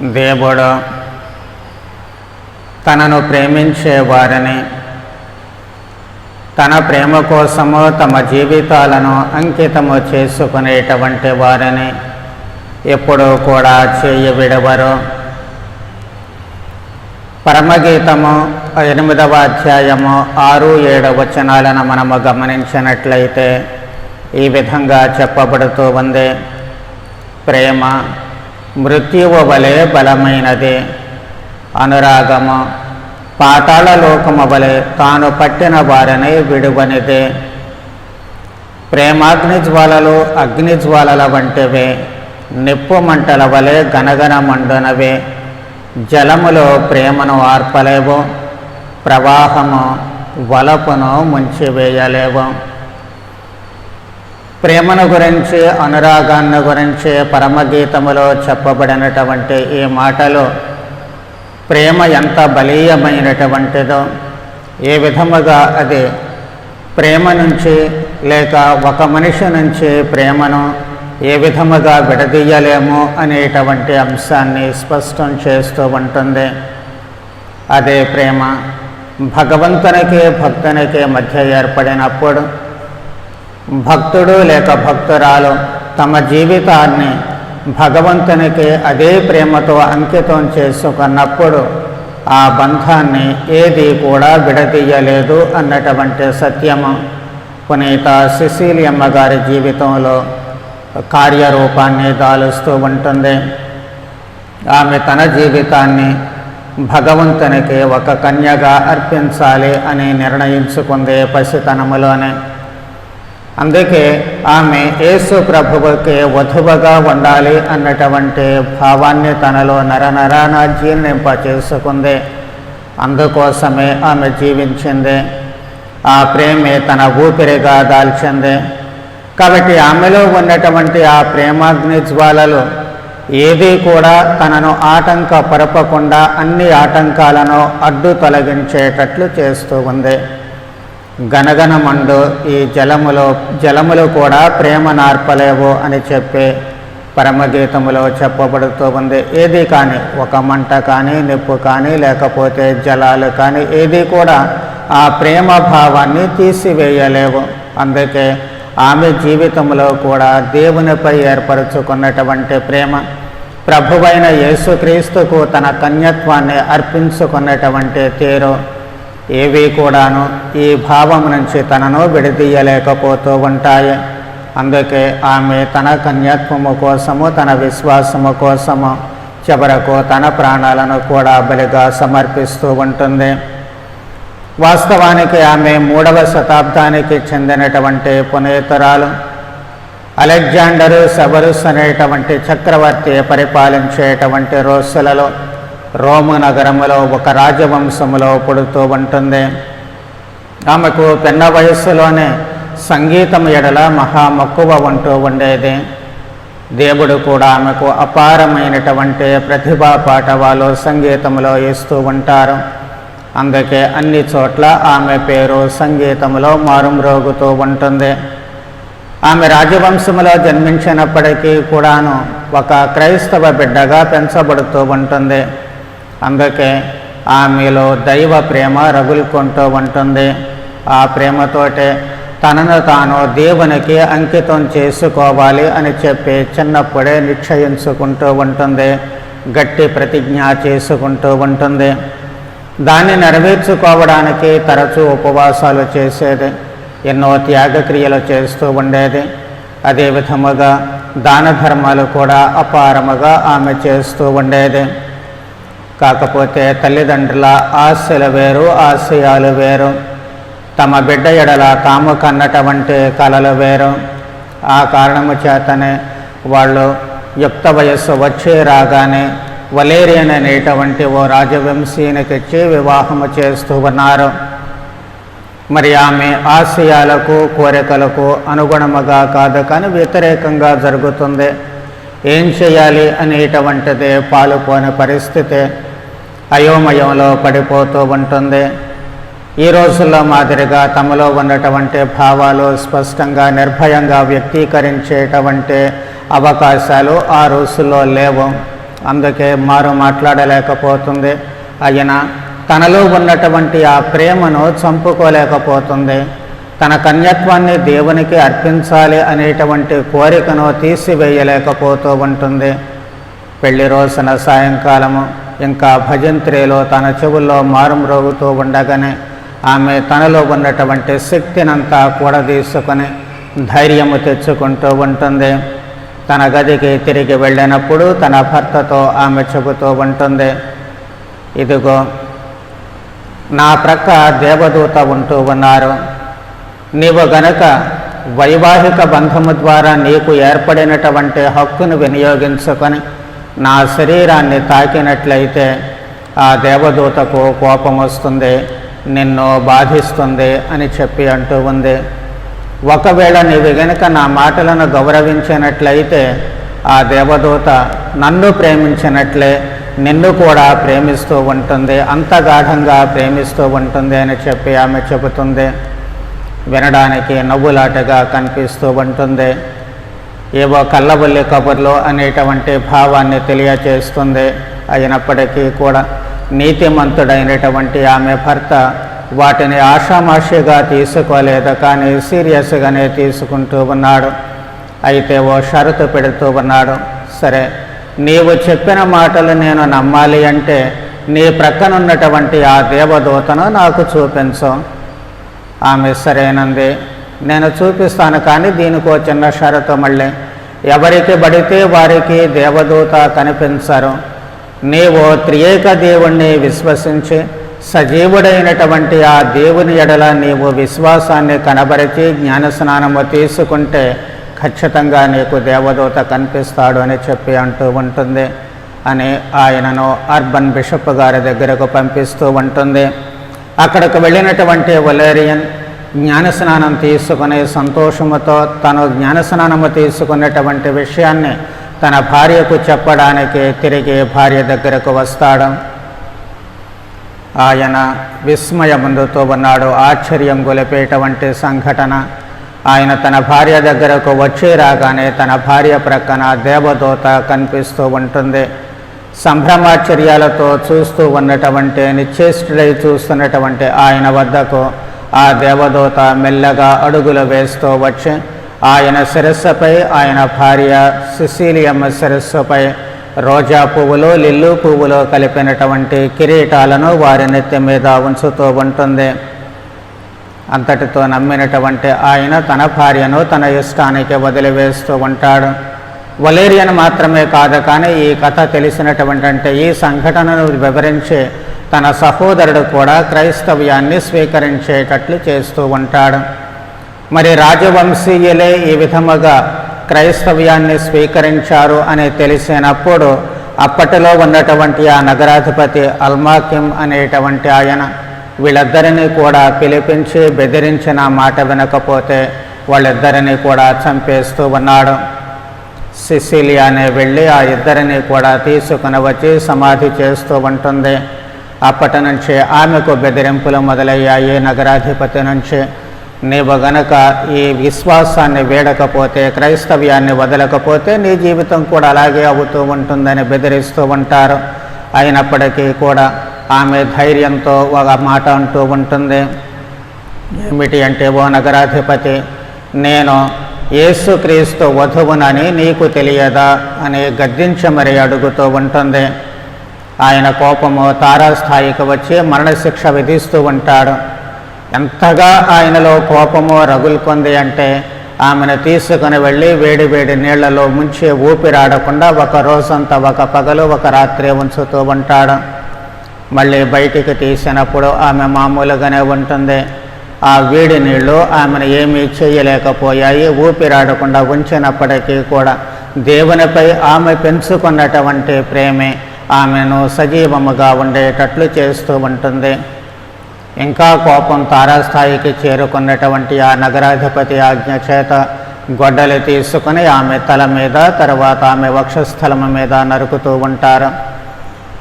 దేవుడు తనను ప్రేమించే వారిని తన ప్రేమ కోసము తమ జీవితాలను అంకితము చేసుకునేటువంటి వారిని ఎప్పుడూ కూడా చేయ విడవరు పరమగీతము ఎనిమిదవ అధ్యాయము ఆరు ఏడు వచనాలను మనము గమనించినట్లయితే ఈ విధంగా చెప్పబడుతూ ఉంది. ప్రేమ మృత్యువు వలె బలమైనది. అనురాగము పాతాళ లోకము వలె తాను పట్టిన వారిని విడువనిది. ప్రేమాగ్ని జ్వాలలు అగ్ని జ్వాలల వంటివి నిప్పు మంటల వలె గనగన మండునవి. జలములో ప్రేమను ఆర్పలేవు ప్రవాహము వలపును ముంచివేయలేవు. ప్రేమను గురించి అనురాగాన్ని గురించి పరమగీతములో చెప్పబడినటువంటి ఈ మాటలు ప్రేమ ఎంత బలీయమైనటువంటిదో ఏ విధముగా అది ప్రేమ నుంచి లేక ఒక మనిషి నుంచి ప్రేమను ఏ విధముగా విడదీయలేము అనేటువంటి అంశాన్ని స్పష్టం చేస్తూ ఉంటుంది. అదే ప్రేమ భగవంతునికి భక్తునికి మధ్య ఏర్పడినప్పుడు భక్తుడు లేక భక్తురాలు తమ జీవితాన్ని భగవంతునికి అదే ప్రేమతో అంకితం చేసుకున్నప్పుడు ఆ బంధాన్ని ఏది కూడా విడదీయలేదు అన్నటువంటి సత్యము. పునీత సిసిలియమ్మ గారి జీవితంలో కార్యరూపాన్ని దాలుస్తూ ఉంటుంది. ఆమె తన జీవితాన్ని భగవంతునికి ఒక కన్యగా అర్పించాలి అని నిర్ణయించుకుంది పసితనములోనే. అందుకే ఆమె యేసు ప్రభువుకి వధువుగా ఉండాలి అన్నటువంటి భావాన్ని తనలో నరనరాన జీర్ణింప చేసుకుంది. అందుకోసమే ఆమె జీవించింది. ఆ ప్రేమే తన ఊపిరిగా దాల్చింది. కాబట్టి ఆమెలో ఉన్నటువంటి ఆ ప్రేమాగ్ని జ్వాలలు ఏది కూడా తనను ఆటంక పరపకుండా అన్ని ఆటంకాలను అడ్డు తొలగించేటట్లు చేస్తూ ఉంది. గనగనమండు ఈ జలములో జలములు కూడా ప్రేమ నార్పలేవు అని చెప్పే పరమగీతములో చెప్పబడుతూ ఉంది. ఏది కానీ ఒక మంట కానీ నిప్పు కానీ లేకపోతే జలాలు కానీ ఏది కూడా ఆ ప్రేమ భావాన్ని తీసివేయలేవు. అందుకే ఆమె జీవితంలో కూడా దేవునిపై ఏర్పరచుకున్నటువంటి ప్రేమ ప్రభువైన యేసుక్రీస్తుకు తన కన్యత్వాన్ని అర్పించుకున్నటువంటి తీరు ఏవి కూడాను ఈ భావం నుంచి తనను విడదీయలేకపోతూ ఉంటాయి. అందుకే ఆమె తన కన్యాత్వము కోసము తన విశ్వాసము కోసము చివరకు తన ప్రాణాలను కూడా బలిగా సమర్పిస్తూ ఉంటుంది. వాస్తవానికి ఆమె మూడవ శతాబ్దానికి చెందినటువంటి పునేతరాలు. అలెగ్జాండరు సెవరుస్ అనేటువంటి చక్రవర్తి పరిపాలించేటువంటి రోజులలో రోము నగరములో ఒక రాజవంశములో పుడుతూ ఉంటుంది. ఆమెకు పెన్న వయస్సులోనే సంగీతం ఎడల మహా మక్కువ ఉంటూ ఉండేది. దేవుడు కూడా ఆమెకు అపారమైనటువంటి ప్రతిభా పాఠవాలు సంగీతంలో ఇస్తూ ఉంటారు. అందుకే అన్ని చోట్ల ఆమె పేరు సంగీతంలో మారుమ్రోగుతూ ఉంటుంది. ఆమె రాజవంశంలో జన్మించినప్పటికీ కూడాను ఒక క్రైస్తవ బిడ్డగా పెంచబడుతూ ఉంటుంది. అందుకే ఆమెలో దైవ ప్రేమ రగులుకుంటూ ఉంటుంది. ఆ ప్రేమతోటే తనను తాను దేవునికి అంకితం చేసుకోవాలి అని చెప్పి చిన్నప్పుడే నిశ్చయించుకుంటూ ఉంటుంది. గట్టి ప్రతిజ్ఞ చేసుకుంటూ ఉంటుంది. దాన్ని నెరవేర్చుకోవడానికి తరచూ ఉపవాసాలు చేసేది ఎన్నో త్యాగక్రియలు చేస్తూ ఉండేది. అదే విధముగా దాన ధర్మాలు కూడా అపారముగా ఆమె చేస్తూ ఉండేది. కాకపోతే తల్లిదండ్రుల ఆశలు వేరు ఆశయాలు వేరు. తమ బిడ్డ ఎడల తాము కన్నటువంటి కళలు వేరు. ఆ కారణము చేతనే వాళ్ళు యుక్త వయస్సు వచ్చే రాగానే వలేరియన్ అనేటువంటి ఓ రాజవంశీనికిచ్చి వివాహము చేస్తూ ఉన్నారు. మరి ఆమె ఆశయాలకు కోరికలకు అనుగుణముగా కాదు కానీ వ్యతిరేకంగా జరుగుతుంది. ఏం చేయాలి అనేటువంటిది పాలుపోని పరిస్థితి అయోమయంలో పడిపోతూ ఉంటుంది. ఈ రోజుల్లో మాదిరిగా తమలో ఉన్నటువంటి భావాలు స్పష్టంగా నిర్భయంగా వ్యక్తీకరించేటువంటి అవకాశాలు ఆ రోజుల్లో లేవు. అందుకే మారు మాట్లాడలేకపోతుంది. అయిన తనలో ఉన్నటువంటి ఆ ప్రేమను చంపుకోలేకపోతుంది. తన కన్యత్వాన్ని దేవునికి అర్పించాలి అనేటువంటి కోరికను తీసివేయలేకపోతూ ఉంటుంది. పెళ్ళి రోజున సాయంకాలము ఇంకా భజంత్రిలో తన చెవుల్లో మారుమ్రోగుతూ ఉండగానే ఆమె తనలో ఉన్నటువంటి శక్తినంతా కూడదీసుకొని ధైర్యము తెచ్చుకుంటూ ఉంటుంది. తన గదికి తిరిగి వెళ్ళినప్పుడు తన భర్తతో ఆమె చెబుతూ ఉంటుంది. ఇదిగో నా ప్రక్క దేవదూత ఉంటూ ఉన్నారు. నీవు గనక వైవాహిక బంధము ద్వారా నీకు ఏర్పడినటువంటి హక్కును వినియోగించుకొని నా శరీరాన్ని తాకినట్లయితే ఆ దేవదూతకు కోపం వస్తుంది నిన్ను బాధిస్తుంది అని చెప్పి అంటూ ఉంది. ఒకవేళ నీవు గనుక నా మాటలను గౌరవించినట్లయితే ఆ దేవదూత నన్ను ప్రేమించినట్లే నిన్ను కూడా ప్రేమిస్తూ ఉంటుంది అంత గాఢంగా ప్రేమిస్తూ ఉంటుంది అని చెప్పి ఆమె చెబుతుంది. వినడానికి నవ్వులాటగా కనిపిస్తూ ఉంటుంది. ఏవో కళ్ళబొల్లి కబుర్లు అనేటువంటి భావాన్ని తెలియచేస్తుంది అయినప్పటికీ కూడా నీతిమంతుడైనటువంటి ఆమె భర్త వాటిని ఆషామాషిగా తీసుకోలేదు కానీ సీరియస్గానే తీసుకుంటూ ఉన్నాడు. అయితే ఓ షరతు పెడుతూ ఉన్నాడు. సరే నీవు చెప్పిన మాటలు నేను నమ్మాలి అంటే నీ ప్రక్కనున్నటువంటి ఆ దేవదూతను నాకు చూపించు. ఆమె సరేనంది. నేను చూపిస్తాను కానీ దీనికో చిన్న షరతు మళ్ళీ. ఎవరికి పడితే వారికి దేవదూత కనిపించరు. నీవు త్రియేక దేవుణ్ణి విశ్వసించి సజీవుడైనటువంటి ఆ దేవుని ఎడల నీవు విశ్వాసాన్ని కనబరిచి జ్ఞానస్నానము తీసుకుంటే ఖచ్చితంగా నీకు దేవదూత కనిపిస్తాడు అని చెప్పి అంటూ ఉంటుంది అని ఆయనను అర్బన్ బిషప్ గారి దగ్గరకు పంపిస్తూ ఉంటుంది. అక్కడికి వెళ్ళినటువంటి వలేరియన్ జ్ఞానస్నానం తీసుకునే సంతోషముతో తను జ్ఞానస్నానము తీసుకున్నటువంటి విషయాన్ని తన భార్యకు చెప్పడానికి తిరిగి భార్య దగ్గరకు వస్తాడు. ఆయన విస్మయముందుతో ఉన్నాడు. ఆశ్చర్యం గొలిపేటువంటి సంఘటన. ఆయన తన భార్య దగ్గరకు వచ్చి రాగానే తన భార్య ప్రక్కన దేవదూత కనిపిస్తూ ఉంటుంది. సంభ్రమాశ్చర్యాలతో చూస్తూ ఉన్నటువంటి నిశ్చేష్టుడై చూస్తున్నటువంటి ఆయన వద్దకు ఆ దేవదూత మెల్లగా అడుగులు వేస్తూ వచ్చి ఆయన శిరస్సుపై ఆయన భార్య సిసిలియమ్మ శిరస్సుపై రోజా పువ్వులు లిల్లు పువ్వులు కలిపినటువంటి కిరీటాలను వారి నెత్తి మీద ఉంచుతూ ఉంటుంది. అంతటితో నమ్మినటువంటి ఆయన తన భార్యను తన ఇష్టానికి వదిలివేస్తూ ఉంటాడు. వలేరియన్ మాత్రమే కాదు కానీ ఈ కథ తెలిసినటువంటి అంటే ఈ సంఘటనను వివరించి తన సహోదరుడు కూడా క్రైస్తవ్యాన్ని స్వీకరించేటట్లు చేస్తూ ఉంటాడు. మరి రాజవంశీయులే ఈ విధముగా క్రైస్తవ్యాన్ని స్వీకరించారు అని తెలిసినప్పుడు అప్పటిలో ఉన్నటువంటి ఆ నగరాధిపతి అల్మాకిం అనేటువంటి ఆయన వీళ్ళిద్దరినీ కూడా పిలిపించి బెదిరించిన మాట వినకపోతే వాళ్ళిద్దరినీ కూడా చంపేస్తూ ఉన్నాడు. సిసిలియానే వెళ్ళి ఆ ఇద్దరిని కూడా తీసుకుని వచ్చి సమాధి చేస్తూ ఉంటుంది. అప్పటి నుంచి ఆమెకు బెదిరింపులు మొదలయ్యాయి. నగరాధిపతి నుంచి నీవు గనక ఈ విశ్వాసాన్ని వేడకపోతే క్రైస్తవ్యాన్ని వదలకపోతే నీ జీవితం కూడా అలాగే అవుతూ ఉంటుందని బెదిరిస్తూ ఉంటారు. అయినప్పటికీ కూడా ఆమె ధైర్యంతో ఒక మాట అంటూ ఉంటుంది. ఏమిటి అంటే ఓ నగరాధిపతి నేను యేసుక్రీస్తు వధువునని నీకు తెలియదా? అని గద్దించి మరి అడుగుతూ ఉంటుంది. ఆయన కోపము తారాస్థాయికి వచ్చి మరణశిక్ష విధిస్తూ ఉంటాడు. ఎంతగా ఆయనలో కోపము రగులుకుంది అంటే ఆమెను తీసుకుని వెళ్ళి వేడి వేడి నీళ్ళలో ముంచి ఊపిరాడకుండా ఒక రోజంతా ఒక పగలు ఒక రాత్రి ఉంచుతూ ఉంటాడు. మళ్ళీ బయటికి తీసినప్పుడు ఆమె మామూలుగానే ఉంటుంది. ఆ వేడి నీళ్ళు ఆమెను ఏమీ చేయలేకపోయాయి ఊపిరాడకుండా ఉంచినప్పటికీ కూడా. దేవునిపై ఆమె పెంచుకున్నటువంటి ప్రేమే. ఆమెను సజీవముగా ఉండేటట్లు చేస్తూ ఉంటుంది. ఇంకా కోపం తారాస్థాయికి చేరుకున్నటువంటి ఆ నగరాధిపతి ఆజ్ఞ చేత గొడ్డలి తీసుకుని ఆమె తల మీద తర్వాత ఆమె వక్షస్థలం మీద నరుకుతూ ఉంటారు.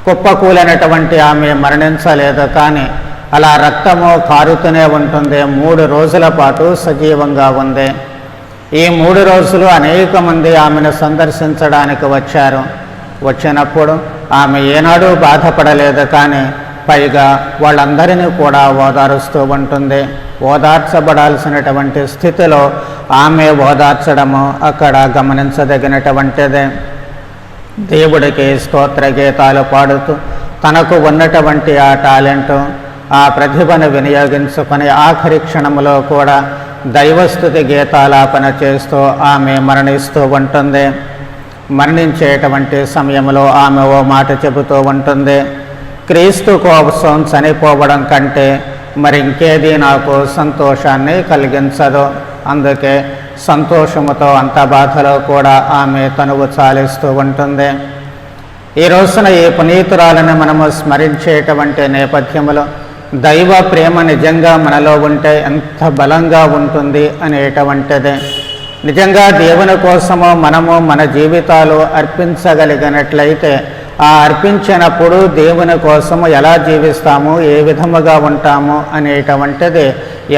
కుప్పకూలైనటువంటి ఆమె మరణించలేదు కానీ అలా రక్తము కారుతూనే ఉంటుంది. మూడు రోజుల పాటు సజీవంగా ఉంది. ఈ మూడు రోజులు అనేక మంది ఆమెను సందర్శించడానికి వచ్చారు. వచ్చినప్పుడు ఆమె ఏనాడు బాధపడలేదు కానీ పైగా వాళ్ళందరినీ కూడా ఓదారుస్తూ ఉంటుంది. ఓదార్చబడాల్సినటువంటి స్థితిలో ఆమె ఓదార్చడము అక్కడ గమనించదగినటువంటిదే. దేవుడికి స్తోత్ర గీతాలు పాడుతూ తనకు ఉన్నటువంటి ఆ టాలెంట్ ఆ ప్రతిభను వినియోగించుకొని ఆఖరి క్షణంలో కూడా దైవస్థుతి గీతాలాపన చేస్తూ ఆమె మరణిస్తూ ఉంటుంది. మరణించేటువంటి సమయంలో ఆమె ఓ మాట చెబుతూ ఉంటుంది క్రీస్తు కోసం చనిపోవడం కంటే మరింకేది నాకు సంతోషాన్ని కలిగించదు. అందుకే సంతోషముతో అంత బాధలో కూడా ఆమె తనువు చాలిస్తూ ఉంటుంది. ఈ రోజున ఈ పునీతురాలను మనము స్మరించేటువంటి నేపథ్యంలో దైవ ప్రేమ నిజంగా మనలో ఉంటే ఎంత బలంగా ఉంటుంది అనేటువంటిది. నిజంగా దేవుని కోసము మనము మన జీవితాలు అర్పించగలిగినట్లయితే ఆ అర్పించినప్పుడు దేవుని కోసము ఎలా జీవిస్తాము ఏ విధముగా ఉంటాము అనేటువంటిది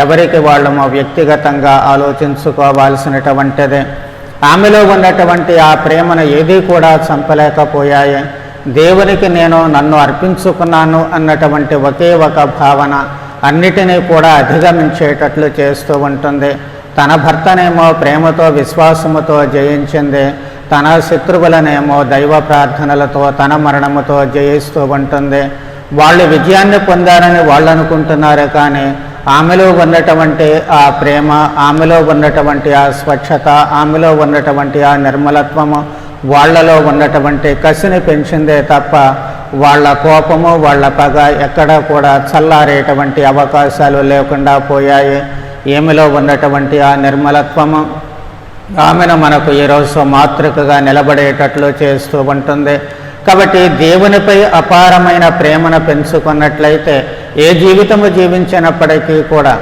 ఎవరికి వాళ్ళము వ్యక్తిగతంగా ఆలోచించుకోవాల్సినటువంటిది. ఆమెలో ఉన్నటువంటి ఆ ప్రేమను ఏదీ కూడా చంపలేకపోయాయి. దేవునికి నేను నన్ను అర్పించుకున్నాను అన్నటువంటి ఒకే ఒక భావన అన్నిటినీ కూడా అధిగమించేటట్లు చేస్తూ ఉంటుంది. తన భర్తనేమో ప్రేమతో విశ్వాసముతో జయించింది. తన శత్రువులనేమో దైవ ప్రార్థనలతో తన మరణముతో జయిస్తూ ఉంటుంది. వాళ్ళు విజయాన్ని పొందారని వాళ్ళు అనుకుంటున్నారు కానీ ఆమెలో ఉన్నటువంటి ఆ ప్రేమ ఆమెలో ఉన్నటువంటి ఆ స్వచ్ఛత ఆమెలో ఉన్నటువంటి ఆ నిర్మలత్వము వాళ్ళలో ఉన్నటువంటి కసిని పెంచిందే తప్ప వాళ్ళ కోపము వాళ్ళ పగ ఎక్కడా కూడా చల్లారేటువంటి అవకాశాలు లేకుండా పోయాయి. ఈమెలో ఉన్నటువంటి ఆ నిర్మలత్వము? ఆమెను మనకు ఈరోజు మాతృకగా నిలబడేటట్లు చేస్తూ ఉంటుంది. కాబట్టి దేవునిపై అపారమైన ప్రేమను పెంచుకున్నట్లయితే ఏ జీవితము జీవించినప్పటికీ కూడా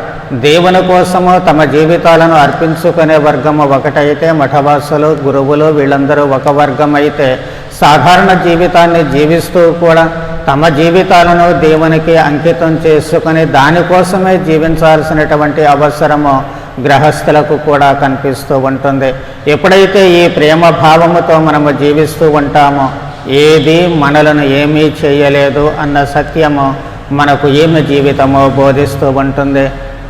దేవుని కోసము తమ జీవితాలను అర్పించుకునే వర్గము ఒకటైతే మఠవాసులు గురువులు వీళ్ళందరూ ఒక వర్గం అయితే సాధారణ జీవితాన్ని జీవిస్తూ కూడా తమ జీవితాలను దేవునికి అంకితం చేసుకుని దానికోసమే జీవించాల్సినటువంటి అవసరము గ్రహస్థులకు కూడా కనిపిస్తూ ఉంటుంది. ఎప్పుడైతే ఈ ప్రేమ భావముతో మనము జీవిస్తూ ఉంటామో ఏది మనలను ఏమీ చేయలేదు అన్న సత్యము మనకు ఏమి జీవితమో బోధిస్తూ ఉంటుంది.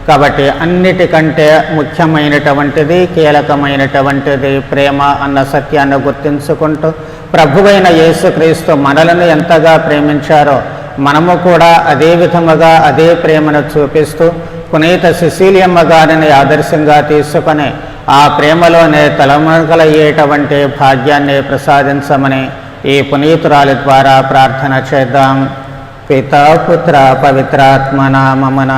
కాబట్టి అన్నిటికంటే ముఖ్యమైనటువంటిది కీలకమైనటువంటిది ప్రేమ అన్న సత్యాన్ని గుర్తించుకుంటూ ప్రభువైన యేసుక్రీస్తు మనలను ఎంతగా ప్రేమించారో మనము కూడా అదే విధముగా అదే ప్రేమను చూపిస్తూ పునీత సుశీలియమ్మ గారిని ఆదర్శంగా తీసుకొని ఆ ప్రేమలోనే తలమునకలయ్యేటువంటి భాగ్యాన్ని ప్రసాదించమని ఈ పునీతురాలి ద్వారా ప్రార్థన చేద్దాం. పితా పుత్ర పవిత్రాత్మ నామమున